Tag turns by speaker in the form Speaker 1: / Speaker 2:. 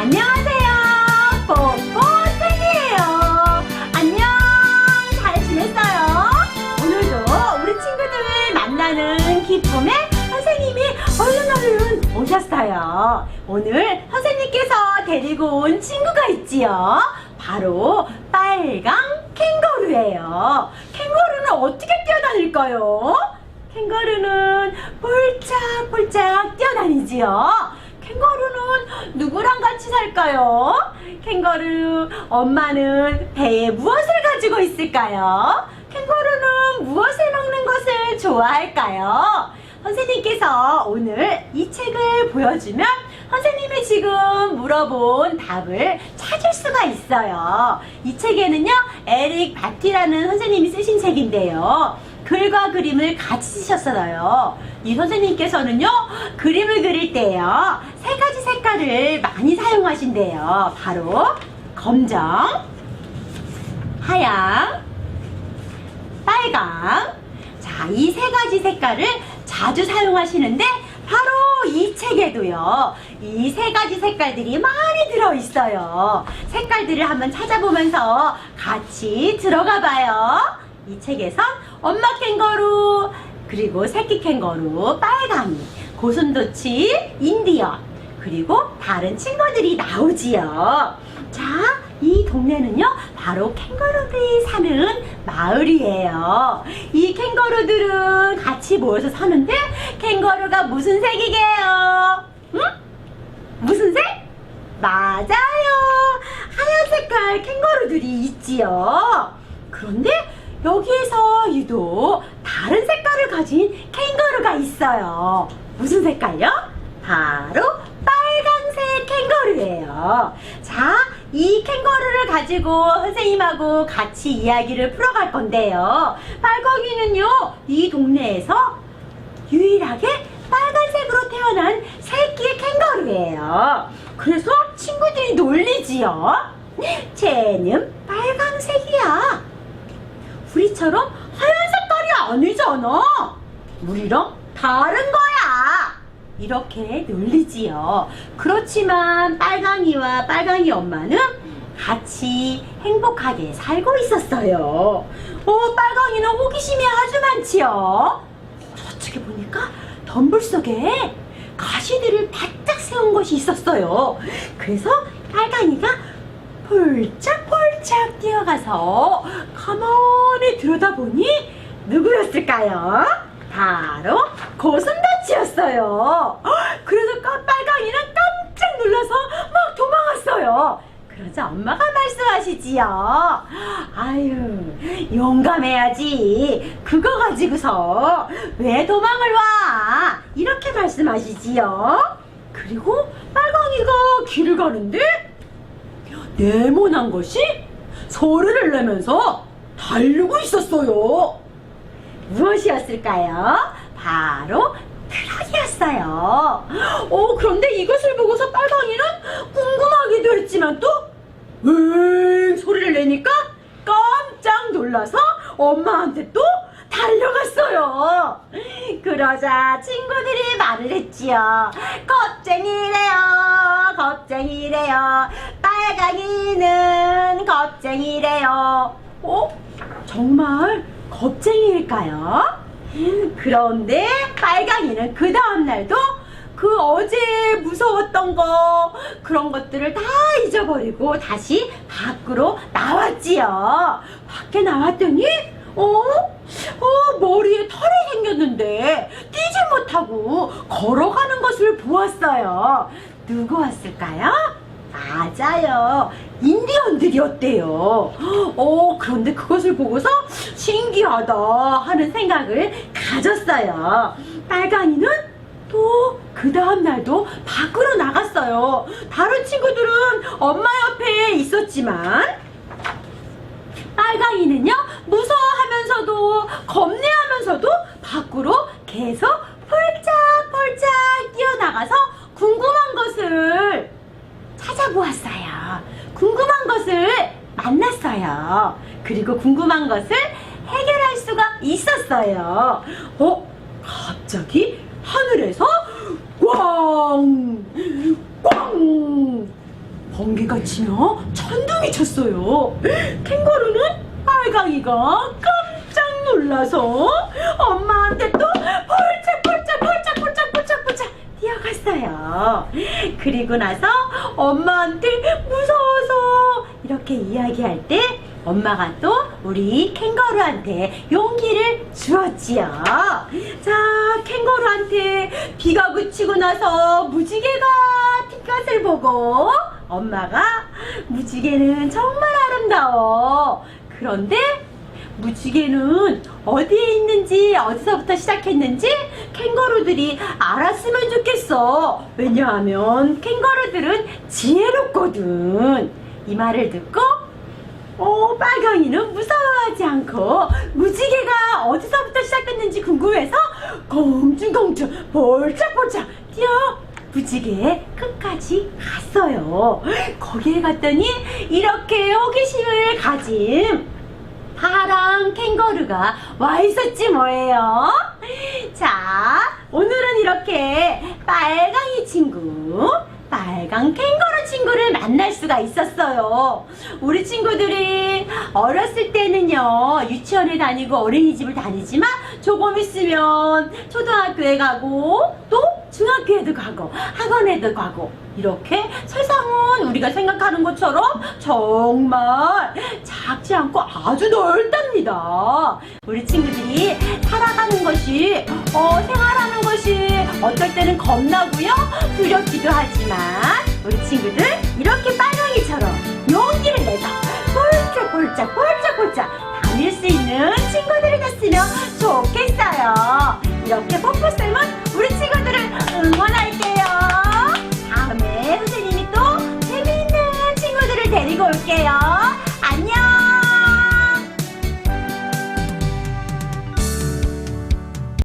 Speaker 1: 안녕하세요. 뽀뽀팬이에요. 안녕. 잘 지냈어요? 오늘도 우리 친구들을 만나는 기쁨에 선생님이 얼른 얼른 오셨어요. 오늘 선생님께서 데리고 온 친구가 있지요. 바로 빨강 캥거루예요. 캥거루는 어떻게 뛰어다닐까요? 캥거루는 폴짝폴짝 뛰어다니지요. 캥거루는 누구랑 같이 살까요? 캥거루 엄마는 배에 무엇을 가지고 있을까요? 캥거루는 무엇을 먹는 것을 좋아할까요? 선생님께서 오늘 이 책을 보여주면 선생님이 지금 물어본 답을 찾을 수가 있어요. 이 책에는요, 에릭 바티라는 선생님이 쓰신 책인데요. 글과 그림을 같이 쓰셨어요. 이 선생님께서는요, 그림을 그릴 때요, 세 가지 색깔을 많이 사용하신대요. 바로 검정, 하양, 빨강. 자, 이 세 가지 색깔을 자주 사용하시는데 바로 이 책에도요. 이 세 가지 색깔들이 많이 들어 있어요. 색깔들을 한번 찾아보면서 같이 들어가 봐요. 이 책에선 엄마 캥거루 그리고 새끼 캥거루 빨강이 고슴도치 인디언 그리고 다른 친구들이 나오지요. 자, 이 동네는요, 바로 캥거루들이 사는 마을이에요. 이 캥거루들은 같이 모여서 사는데, 캥거루가 무슨 색이게요? 응? 무슨 색? 맞아요. 하얀 색깔 캥거루들이 있지요. 그런데 여기에서 유독 다른 색깔을 가진 캥거루가 있어요. 무슨 색깔요? 바로 빨강색 캥거루예요. 자, 이 캥거루를 가지고 선생님하고 같이 이야기를 풀어갈 건데요. 빨강이는요, 이 동네에서 유일하게 빨간색으로 태어난 새끼 캥거루예요. 그래서 친구들이 놀리지요. 쟤는 빨강색이야. 우리처럼 하얀 색깔이 아니잖아. 우리랑 다른 거야. 이렇게 놀리지요. 그렇지만 빨강이와 빨강이 엄마는 같이 행복하게 살고 있었어요. 어, 빨강이는 호기심이 아주 많지요. 저쪽에 보니까 덤불 속에 가시들을 바짝 세운 것이 있었어요. 그래서 빨강이가 폴짝폴짝 뛰어가서 가만히 들여다보니 누구였을까요? 바로 고슴도치였어요. 그래서 까- 빨강이는 깜짝 놀라서 막 도망갔어요. 그러자 엄마가 말씀하시지요. 아유, 용감해야지. 그거 가지고서 왜 도망을 와? 이렇게 말씀하시지요. 그리고 빨강이가 길을 가는데 네모난 것이 소리를 내면서 달리고 있었어요. 무엇이었을까요? 바로 트럭이었어요. 어, 그런데 이것을 보고서 빨강이는 궁금하기도 했지만 또, 응, 소리를 내니까 깜짝 놀라서 엄마한테 또 달려갔어요. 그러자 친구들이 말을 했지요. 겁쟁이래요, 겁쟁이래요. 빨강이는 겁쟁이래요. 어? 정말 겁쟁이일까요? 그런데 빨강이는 그 다음날도 그 어제 무서웠던 거 그런 것들을 다 잊어버리고 다시 밖으로 나왔지요. 밖에 나왔더니 어? 어 머리에 털이 생겼는데 뛰지 못하고 걸어가는 것을 보았어요. 누구 왔을까요? 맞아요. 인디언들이었대요. 어, 그런데 그것을 보고서 신기하다 하는 생각을 가졌어요. 빨강이는 또 그 다음날도 밖으로 나갔어요. 다른 친구들은 엄마 옆에 있었지만 빨강이는요 무서워하면서도 겁내하면서도 밖으로 계속 폴짝폴짝 뛰어나가서 궁금한 것을 찾아보았어요. 궁금한 것을 만났어요. 그리고 궁금한 것을 해결할 수가 있었어요. 어? 갑자기 하늘에서 꽝! 꽝! 치며 천둥이 쳤어요. 캥거루는 빨강이가 깜짝 놀라서 엄마한테 뛰어갔어요. 그리고 나서 엄마한테 무서워서 이렇게 이야기할 때 엄마가 또 우리 캥거루한테 용기를 주었지요. 자, 캥거루한테 비가 그치고 나서 무지개가 핀 것을 보고 엄마가 무지개는 정말 아름다워. 그런데 무지개는 어디에 있는지 어디서부터 시작했는지 캥거루들이 알았으면 좋겠어. 왜냐하면 캥거루들은 지혜롭거든. 이 말을 듣고 어, 빨강이는 무서워하지 않고 무지개가 어디서부터 시작됐는지 궁금해서 공중공중 볼짝볼짝 뛰어 무지개 끝까지 갔어요. 거기에 갔더니 이렇게 호기심을 가진 파랑 캥거루가 와 있었지 뭐예요. 자, 오늘은 이렇게 빨강이 친구, 빨강 캥거루 친구를 만날 수가 있었어요. 우리 친구들이 어렸을 때는요, 유치원에 다니고 어린이집을 다니지만 조금 있으면 초등학교에 가고 또 중학교에도 가고 학원에도 가고 이렇게 세상은 우리가 생각하는 것처럼 정말 작지 않고 아주 넓답니다. 우리 친구들이 살아가는 것이 어, 생활하는 것이 어떨 때는 겁나고요 두렵기도 하지만 우리 친구들 이렇게 빨강이처럼 용기를 내서 폴짝폴짝 폴짝폴짝 다닐 수 있는 친구들이 됐으면 좋겠어요. 이렇게 뽀뽀쌤은